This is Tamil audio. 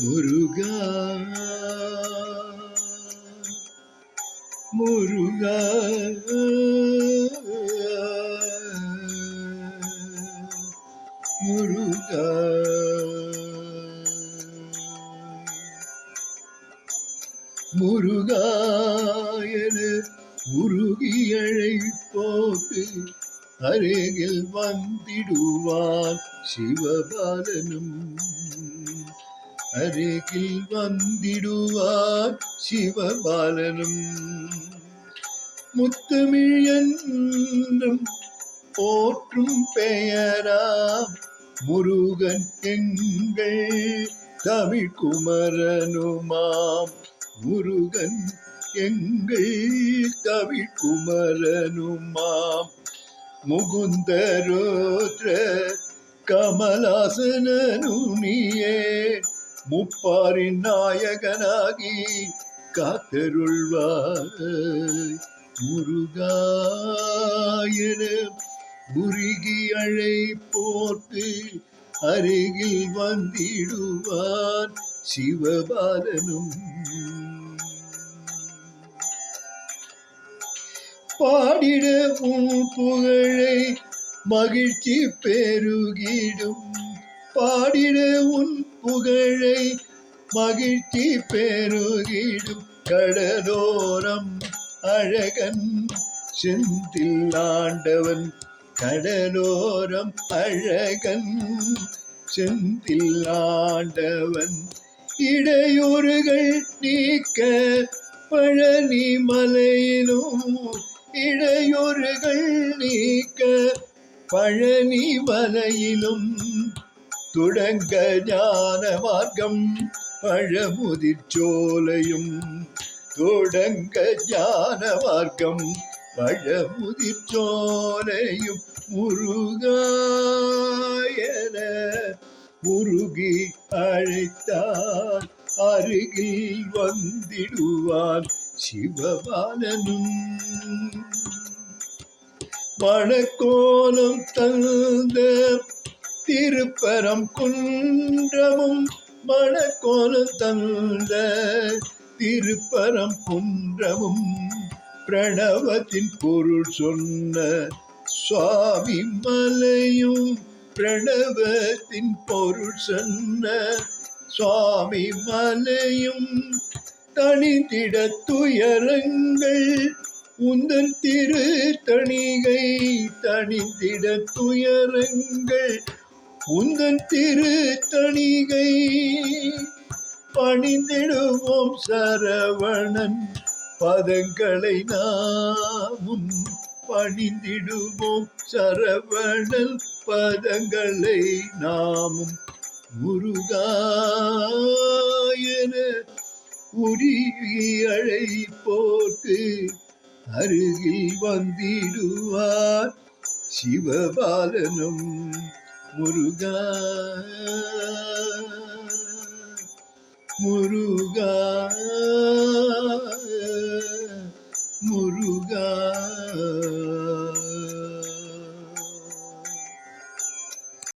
முருகா முருகா. முருகா. முருகாயன உருகி அழைப்போட்டு அருகில் வந்திடுவான் சிவபாலனும். அருகில் வந்திடுவார் சிவபாலனும். முத்தமிழ் என்றும் போற்றும் பெயராம் முருகன் எங்கள் தமிழ் குமரனுமாம் முருகன் எங்கள் தமிழ் குமரனுமாம் முகுந்த ரோத்ர கமலாசனனுனியே முப்பாரின் நாயகனாகி காத்தருள்வாய். முருகாயன முருகி அழை போட்டு அருகில் வந்திடுவான் சிவபாலனும். பாடிட உன் புகழை மகிழ்ச்சி பெருகிடும். பாடிட உன் புகழை மகிழ்ச்சி பெருகிடும் கடலோரம். அழகன் செந்தில் ஆண்டவன் கடலோரம் அழகன் செந்தில் ஆண்டவன். இடையூறுகள் நீக்க பழனி மலையிலும் இடையூறுகள் நீக்க பழனி மலையிலும் தொடங்க ஞான மார்க்கம் பழமுதிர்ச்சோலையும் தொடங்க ஞான மார்க்கம் பழமுதிர்ச்சோலையும் முருகாயன முருகி அழைத்தார் அருகில் வந்திடுவான் சிவபாலனும். மணக்கோலம் தந்த திருப்பரம் குன்றமும் மணக்கோலம் தந்த திருப்பரம் குன்றமும் பிரணவத்தின் பொருள் சொன்ன சுவாமி மலையும் பிரணவத்தின் பொருள் சொன்ன சுவாமி மலையும் தனித்திட துயரங்கள் உந்தன் திரு தணிகை தனித்திட துயரங்கள் உந்தன் திரு தணிகை பணிந்திடுவோம் சரவணன். பதங்களை நாமும் பணிந்திடுவோம் சரவணன். பதங்களை நாமும் முருகாயன உருகி அழை போட்டு அருகில் வந்திடுவார். சிவபாலனும் முருகா முருகா.